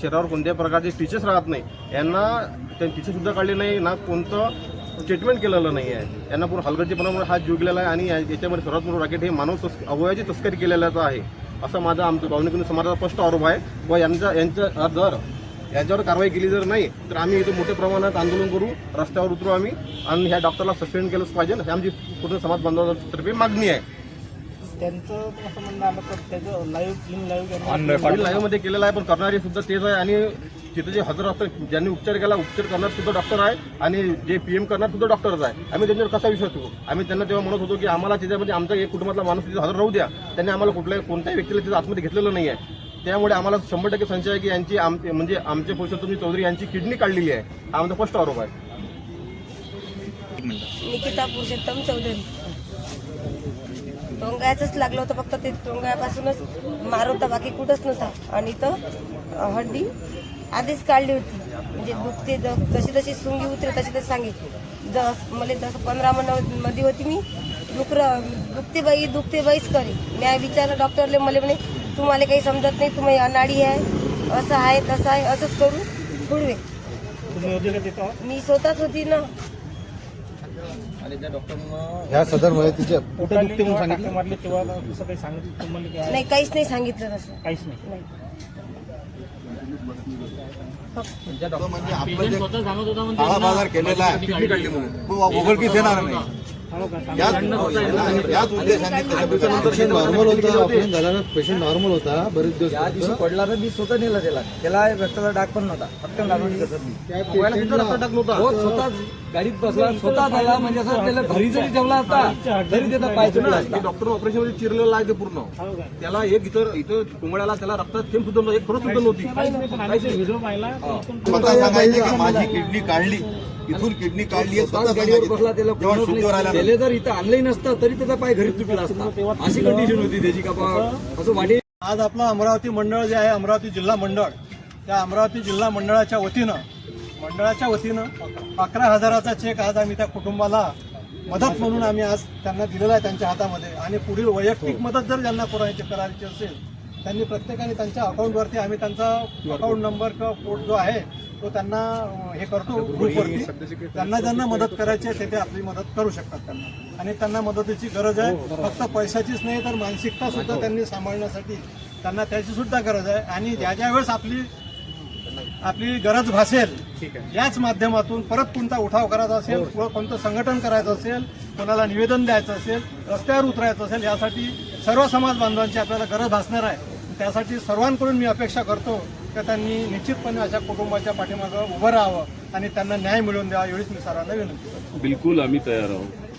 शरीरावर कोणत्याही प्रकारचे स्टिचेस राहत नाही. यांना त्या टीचरसुद्धा काढले नाही ना कोणतं ट्रीटमेंट केलेलं नाही आहे. यांना पूर्ण हलगर्जीपणामुळे हात जुगलेला आहे आणि याच्यामध्ये सर्वात मोठं राकेट हे मानव तस् अवयवाची तस्करी केलेल्याचं आहे. असा माझा आमचं भावनिक समाजाचा स्पष्ट आरोप आहे. व यांचा यांच्या जर यांच्यावर कारवाई केली जर नाही तर आम्ही इथे मोठ्या प्रमाणात आंदोलन करू रस्त्यावर उतरू आम्ही आणि ह्या डॉक्टरला सस्पेंड केलंच पाहिजे. हे आमची पूर्ण समाज बांधवांतर्फे मागणी आहे. त्यांचं असं म्हणणं आलं तर त्याचं लाईव्ह इन लाईव्ह बिल लाईव्हमध्ये केलेलं आहे पण करणारे सुद्धा तेच आहे. आणि तिथे जे हजर असतात ज्यांनी उपचार केला उपचार करणार सुद्धा डॉक्टर आहे. आणि जे पीएम करणार सुद्धा डॉक्टरच आहे. आम्ही त्यांच्यावर कसा विश्वास ठेवू? आम्ही त्यांना तेव्हा म्हणत होतो की आम्हाला त्याच्यामध्ये आमचा एक कुटुंबातला माणूस तिथे हजर राहू द्या. त्यांनी आम्हाला कुठल्याही कोणत्याही व्यक्तीला तिथे आतमध्ये घेतलेलं नाही आहे. त्यामुळे आम्हाला शंभर टक्के संशय आहे की यांची आम म्हणजे आमचे पुरुषोत्तम चौधरी यांची किडनी काढलेली आहे. हा आमचा स्पष्ट आरोप आहे. निकिता पुरुषोत्तम चौधरी. टोंगायचंच लागलं होतं फक्त ते टोंगायापासूनच मार होता बाकी कुठंच नव्हता. आणि अं, हड्डी आधीच काढली होती. म्हणजे दुखते जशी जशी सुंगी उतरे तशी तशी सांगितली. दस मला दस पंधरा मध्ये होती मी. दुकर दुखते बाई दुखते बाईच करे मी विचारलं डॉक्टरले मला म्हणे तुम्हाला काही समजत नाही तुम्ही अनाडी आहे असं आहे तसं आहे असंच करून पुढवे तुम्ही होते का तिथं? मी स्वतःच होती ना. ह्या सदर वयातीच्या पोटात दुखते म्हणून सांगितलं? मारले तेव्हा असं काही सांगितलं तुम्हाला की आहे? नाही काहीच नाही सांगितलं तसं. काहीच नाही. नाही. म्हणजे आपलं जे काळा बाजार केलेला आहे. तो उघडकीस येणार नाही. याच उद्देशाने पेशंट नॉर्मल होता. ऑपरेशन झाल्यानं पेशंट नॉर्मल होता बरेच दिवस त्या दिवशी पडला तर मी स्वतः नेला त्याला. त्याला रक्ताचा डाग पण नव्हता. फक्त लागून कसत नाही पोहायला सुद्धा रस्ता टाकला होता तो स्वतः गाडीत बसला स्वतः झाला म्हणजे असं त्याला घरी जरी ठेवला असता तरी त्याचा पाय असता. डॉक्टर ऑपरेशनमध्ये चिरलेलं आहे ते पूर्ण. हो त्याला एक इतर इथं कुंगळ्याला त्याला रक्तात थेंब सुद्धा एक खरंच सुद्धा नव्हती. माझी किडनी काढली. इथून किडनी काढली. जेव्हा शुद्धीवर आला जर इथं आणलंही नसतं तरी त्याचा पाय घरी तुटला असता. अशी कंडिशन होती त्याची का असं वाटे आज आपलं अमरावती मंडळ जे आहे अमरावती जिल्हा मंडळ त्या अमरावती जिल्हा मंडळाच्या वतीनं मंडळाच्या वतीनं अकरा हजाराचा चेक आज आम्ही त्या कुटुंबाला मदत म्हणून आम्ही आज त्यांना दिलेला आहे त्यांच्या हातामध्ये. आणि पुढील वैयक्तिक मदत जर ज्यांना करायची करायची असेल त्यांनी प्रत्येकाने त्यांच्या अकाउंटवरती आम्ही त्यांचा अकाउंट नंबर किंवा कोड जो आहे तो त्यांना हे करतो ग्रुपवरती त्यांना ज्यांना मदत करायची आहे ते आपली मदत करू शकतात त्यांना. आणि त्यांना मदतीची गरज आहे. फक्त पैशाचीच नाही तर मानसिकता सुद्धा त्यांनी सांभाळण्यासाठी त्यांना त्याची सुद्धा गरज आहे. आणि ज्या ज्या वेळेस आपली आपली गरज भासेल याच माध्यमातून परत कोणता उठाव करायचा असेल किंवा कोणतं संघटन करायचं असेल कोणाला निवेदन द्यायचं असेल रस्त्यावर उतरायचं असेल यासाठी सर्व समाज बांधवांची आपल्याला गरज भासणार आहे. त्यासाठी सर्वांकडून मी अपेक्षा करतो तर त्यांनी निश्चितपणे अशा कुटुंबाच्या पाठीमागं उभं राहावं आणि त्यांना न्याय मिळवून द्यावा एवढीच मी सर्वांना विनंती करतो. बिलकुल आम्ही तयार आहोत.